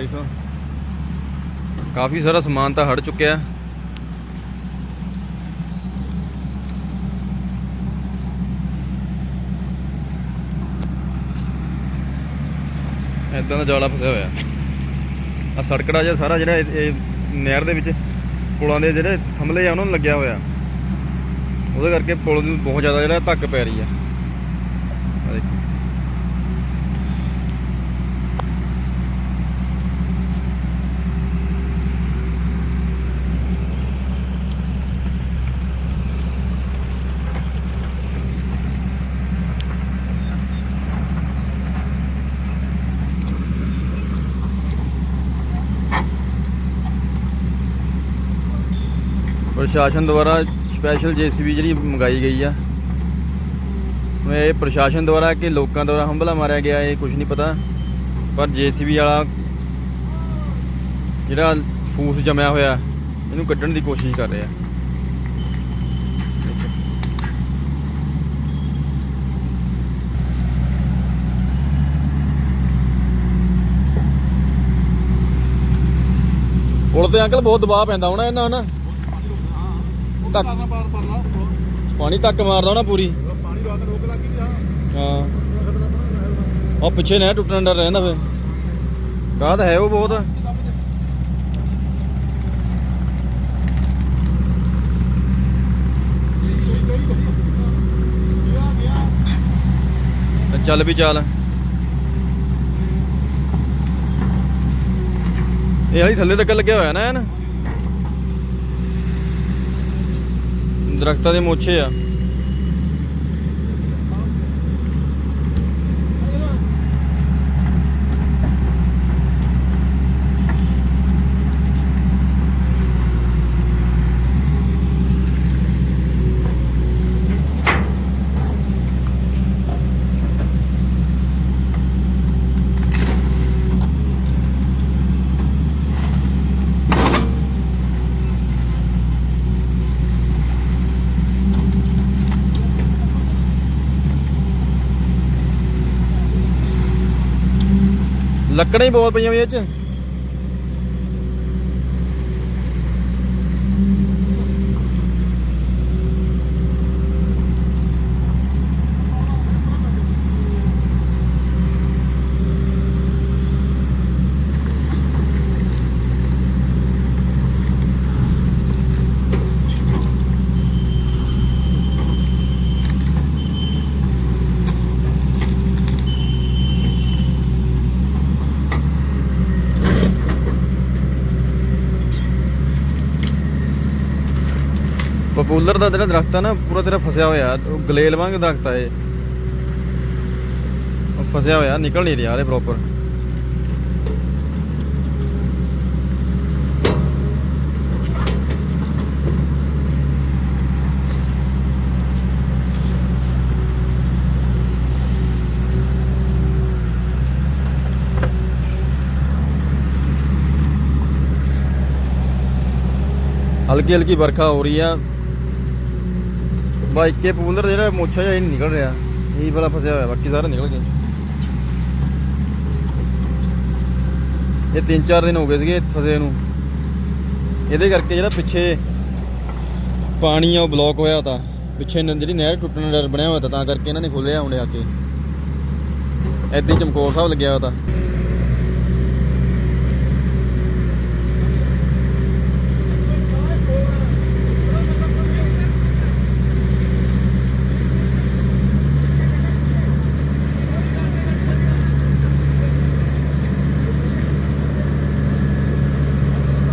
ਦੇਖੋ। ਕਾਫੀ ਸਾਰਾ ਸਮਾਨ ਤਾਂ ਹੜ ਚੁੱਕਿਆ। ਇਦਾਂ ਦਾ ਜਾਲਾ ਫਸਿਆ ਹੋਇਆ। ਆ ਸੜਕੜਾ ਜਿਹਾ ਸਾਰਾ ਜਿਹੜਾ ਇਹ ਨਹਿਰ ਦੇ ਵਿੱਚ ਪੁਲਾਂ ਦੇ ਜਿਹੜੇ ਥੰਮਲੇ ਆ, ਉਹਨਾਂ ਨੂੰ ਲੱਗਿਆ ਹੋਇਆ। ਉਹਦੇ ਕਰਕੇ ਪੁਲ ਨੂੰ ਬਹੁਤ ਜ਼ਿਆਦਾ ਜਿਹੜਾ ਧੱਕ ਪੈ ਰਹੀ ਆ। ਆ ਦੇਖੋ। ਪ੍ਰਸ਼ਾਸਨ ਦੁਆਰਾ ਸਪੈਸ਼ਲ ਜੀਸੀਬੀ ਜਿਹੜੀ ਮੰਗਾਈ ਗਈ ਆ। ਹੁਣ ਇਹ ਪ੍ਰਸ਼ਾਸਨ ਦੁਆਰਾ ਕਿ ਲੋਕਾਂ ਦੁਆਰਾ ਹੰਭਲਾ ਮਾਰਿਆ ਗਿਆ, ਇਹ ਕੁਝ ਨਹੀਂ ਪਤਾ। ਪਰ ਜੀਸੀਬੀ ਵਾਲਾ ਜਿਹੜਾ ਫੂਸ ਜਮਿਆ ਹੋਇਆ, ਇਹਨੂੰ ਕੱਢਣ ਦੀ ਕੋਸ਼ਿਸ਼ ਕਰ ਰਿਹਾ। ਪੁਲ ਤੇ ਅੰਕਲ ਬਹੁਤ ਦਬਾਅ ਪੈਂਦਾ ਹੋਣਾ ਇਹਨਾਂ, ਹਨਾ? ਧੱਕ- ਪਾਰ ਪਾਰ ਲਾ ਪਾਣੀ ਧੱਕ ਮਾਰਦਾ ਨਾ ਪੂਰੀ। ਪਾਣੀ ਰਾਤ ਰੋਕ ਲੱਗੀ ਜਾ ਹਾਂ। ਖਤਰਾ ਉਹ ਪਿੱਛੇ ਨਹਿਰ ਟੁੱਟਣ ਡਰ ਰਹਿੰਦਾ ਫੇ ਗਾਹ ਤਾਂ ਹੈ ਉਹ ਬਹੁਤ। ਚੱਲ ਵੀ ਚੱਲ। ਇਹ ਵਾਲੀ ਥੱਲੇ ਤੱਕ ਲੱਗਿਆ ਹੋਇਆ ਨਾ ਐਨ। ਦਰਖਤਾਂ ਦੇ ਮੋਛੇ ਲੱਕੜਾਂ ਹੀ ਬਹੁਤ ਪਈਆਂ ਵੀ ਇਹ ਚ। ਪਪੂਲਰ ਦਾ ਜਿਹੜਾ ਦਰਖਤ ਆ ਨਾ, ਪੂਰਾ ਤੇਰਾ ਫਸਿਆ ਹੋਇਆ। ਗਲੇਲ ਵਾਂਗ ਦਰਖਤ ਆ ਇਹ। ਫਸਿਆ ਹੋਇਆ, ਨਿਕਲ ਨਹੀਂ ਰਿਹਾ ਇਹ ਪ੍ਰੋਪਰ ਹਲਕੀ ਹਲਕੀ ਵਰਖਾ ਹੋ ਰਹੀ ਆ। ਬਾਈਕ ਕੇ ਪੂਲਰ ਜਿਹੜਾ ਮੋਛਾ ਜਿਹਾ ਇਹ ਨਹੀਂ ਨਿਕਲ ਰਿਹਾ। ਇਹ ਵਾਲਾ ਫਸਿਆ ਹੋਇਆ, ਬਾਕੀ ਸਾਰਾ ਨਿਕਲ ਗਿਆ ਇਹ 3-4 ਦਿਨ ਹੋ ਗਏ ਸੀਗੇ ਫਸੇ ਨੂੰ। ਇਹਦੇ ਕਰਕੇ ਜਿਹੜਾ ਪਿੱਛੇ ਪਾਣੀ ਆ ਉਹ ਬਲੌਕ ਹੋਇਆ ਤਾਂ। ਪਿੱਛੇ ਜਿਹੜੀ ਨਹਿਰ ਟੁੱਟਣ ਦਾ ਡਰ ਬਣਿਆ ਹੋਇਆ ਤਾਂ ਤਾਂ ਕਰਕੇ ਇਹਨਾਂ ਨੇ ਖੋਲਿਆ ਆਉਂਦੇ ਆ ਕੇ। ਐਦਾਂ ਹੀ ਚਮਕੌਰ ਸਾਹਿਬ ਲੱਗਿਆ ਹੋਇਆ ਤਾਂ।